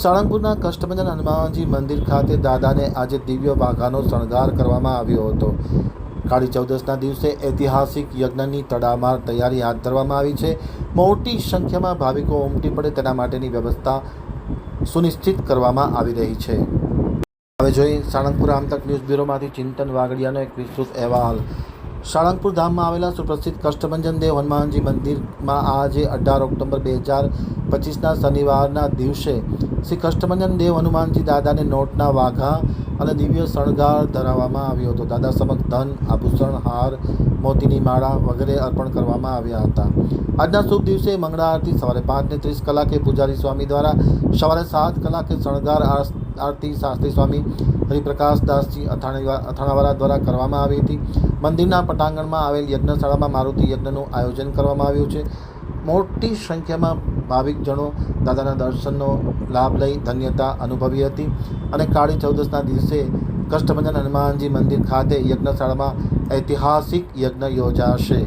સાળંગપુરના કષ્ટભંજન હનુમાનજી મંદિર ખાતે દાદાને આજે દિવ્ય વાઘાનો શણગાર કરવામાં આવ્યો હતો. કાળી ચૌદસના દિવસે ઐતિહાસિક યજ્ઞની તડામાર તૈયારી હાથ ધરવામાં આવી છે. મોટી સંખ્યામાં ભાવિકો ઉમટી પડે તેના માટેની વ્યવસ્થા સુનિશ્ચિત કરવામાં આવી રહી છે. હવે જોઈએ સાળંગપુર આમતક ન્યૂઝ બ્યુરોમાંથી ચિંતન વાગડિયાનો એક વિસ્તૃત અહેવાલ. સાળંગપુર ધામમાં આવેલા સુપ્રસિદ્ધ કષ્ટભંજન દેવ હનુમાનજી મંદિરમાં આજે અઢાર ઓક્ટોબર બે હજાર પચીસના શનિવારના દિવસે શ્રી કષ્ટભંજન દેવ હનુમાનજી દાદાને નોટના વાઘા અને દિવ્ય શણગાર ધરાવવામાં આવ્યો હતો. દાદા સમક્ષ ધન, આભૂષણ, હાર મોતીની માળા વગેરે અર્પણ કરવામાં આવ્યા હતા. આજના શુભ દિવસે મંગળા આરતી સવારે પાંચને ત્રીસ કલાકે પૂજારી સ્વામી દ્વારા સવારે સાત કલાકે શણગાર આર- આરતી શાસ્ત્રી સ્વામી હરિપ્રકાશ દાસજી અથાણીવા, અથાણાવાળા દ્વારા કરવામાં આવી હતી. મંદિરના પટાંગણમાં આવેલ યજ્ઞશાળામાં મારુતિ યજ્ઞનું આયોજન કરવામાં આવ્યું છે. મોટી સંખ્યામાં ભાવિકજનો દાદાના દર્શનનો લાભ લઈ ધન્યતા અનુભવી હતી અને કાળી ચૌદસના દિવસે કષ્ટભંજન હનુમાનજી મંદિર ખાતે યજ્ઞશાળામાં ઐતિહાસિક યજ્ઞ યોજાશે.